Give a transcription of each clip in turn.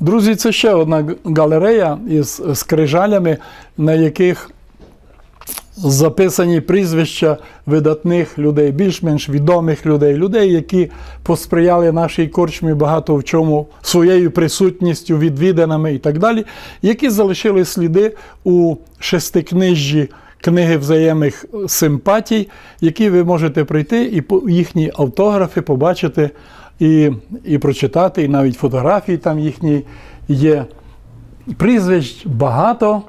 Друзі, це ще одна галерея із скрижалями, на яких записані прізвища видатних людей, більш-менш відомих людей, людей, які посприяли нашій корчмі багато в чому своєю присутністю, відвіданими і так далі, які залишили сліди у шестикнижжі книги взаємних симпатій, які ви можете прийти і їхні автографи побачити і, і прочитати, і навіть фотографії там їхні є. Прізвищ багато.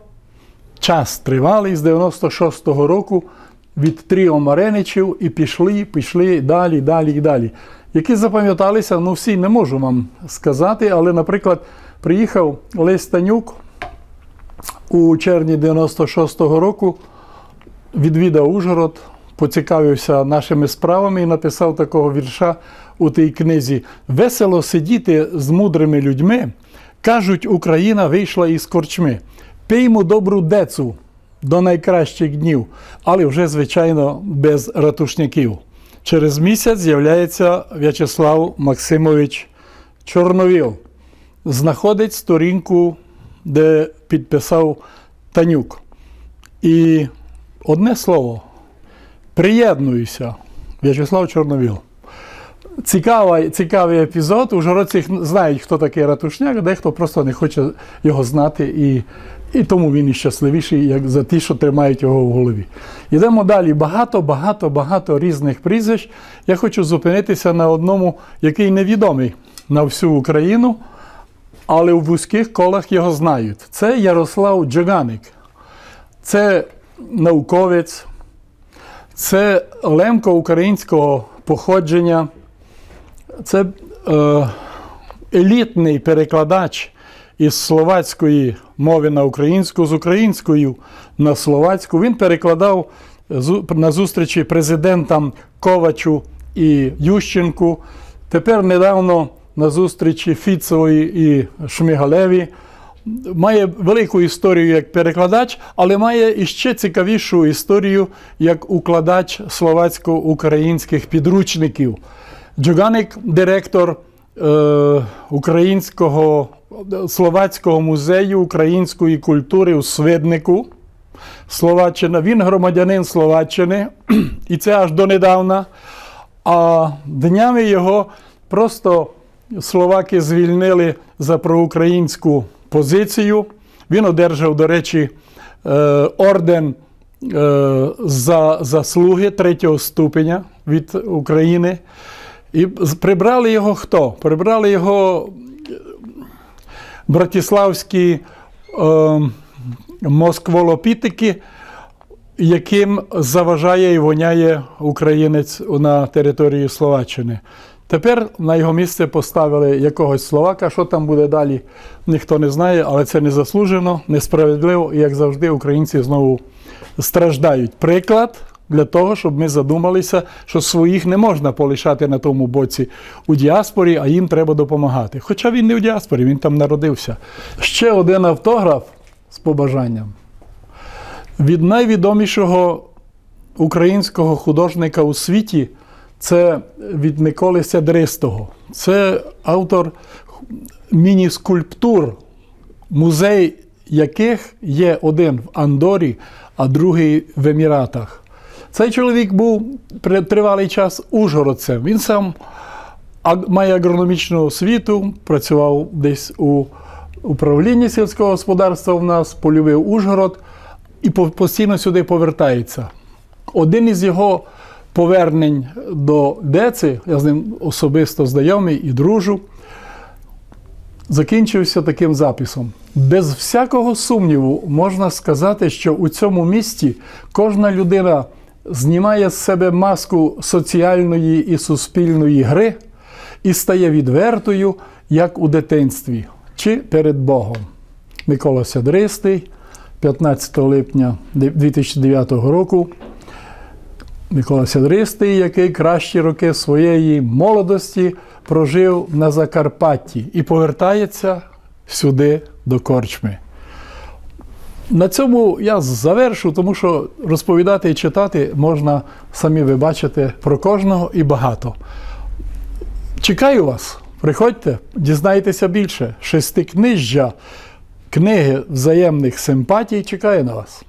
Час тривалий з 96-го року від тріо Мареничів і пішли, пішли далі, далі і далі. Які запам'яталися, ну всі не можу вам сказати, але, наприклад, приїхав Лесь Танюк у червні 96-го року, відвідав Ужгород, поцікавився нашими справами і написав такого вірша у тій книзі: Весело сидіти з мудрими людьми. Кажуть, Україна вийшла із корчми. Пиймо добру децу до найкращих днів, але вже, звичайно, без ратушників. Через місяць з'являється В'ячеслав Максимович Чорновіл. Знаходить сторінку, де підписав Танюк. І одне слово: приєднуюся, В'ячеслав Чорновіл. Цікавий, цікавий епізод. Ужгородці знають, хто такий ратушняк, дехто просто не хоче його знати, і, і тому він і щасливіший, як за ті, що тримають його в голові. Йдемо далі. Багато, багато, багато різних прізвищ. Я хочу зупинитися на одному, який невідомий на всю Україну, але в вузьких колах його знають. Це Ярослав Джоганик. Це науковець, це лемко українського походження. Це е, елітний перекладач із словацької мови на українську, з українською на словацьку. Він перекладав на зустрічі президентам Ковачу і Ющенку. Тепер недавно на зустрічі Фіцової і Шмигалеві. Має велику історію як перекладач, але має іще цікавішу історію як укладач словацько-українських підручників. Джоганик, директор е, Українського Словацького музею української культури у Свиднику. Словаччина. Він громадянин Словаччини, і це аж донедавна. А днями його просто словаки звільнили за проукраїнську позицію. Він одержав, до речі, е, орден е, за заслуги третього ступеня від України. І прибрали його хто? Прибрали його е, братиславські москволопітики, яким заважає і воняє українець на території Словаччини. Тепер на його місце поставили якогось словака. Що там буде далі, ніхто не знає, але це незаслужено, несправедливо, і як завжди, українці знову страждають. Приклад для того, щоб ми задумалися, що своїх не можна полишати на тому боці у діаспорі, а їм треба допомагати. Хоча він не у діаспорі, він там народився. Ще один автограф з побажанням від найвідомішого українського художника у світі це від Миколи Сядристого. Це автор міні-скульптур, музей яких є один в Андорі, а другий в Еміратах. Цей чоловік був тривалий час ужгородцем. Він сам має агрономічну освіту, працював десь у управлінні сільського господарства в нас, полюбив Ужгород і постійно сюди повертається. Один із його повернень до Деци, я з ним особисто знайомий і дружу, закінчився таким записом. Без всякого сумніву можна сказати, що у цьому місті кожна людина знімає з себе маску соціальної і суспільної гри і стає відвертою, як у дитинстві чи перед Богом. Микола Сядристий, 15 липня 2009 року. Микола Сядристий, який кращі роки своєї молодості прожив на Закарпатті і повертається сюди до корчми. На цьому я завершу, тому що розповідати і читати можна, самі ви бачите, про кожного і багато. Чекаю вас Приходьте, дізнайтеся більше. Шестикнижжя книги взаємних симпатій чекає на вас.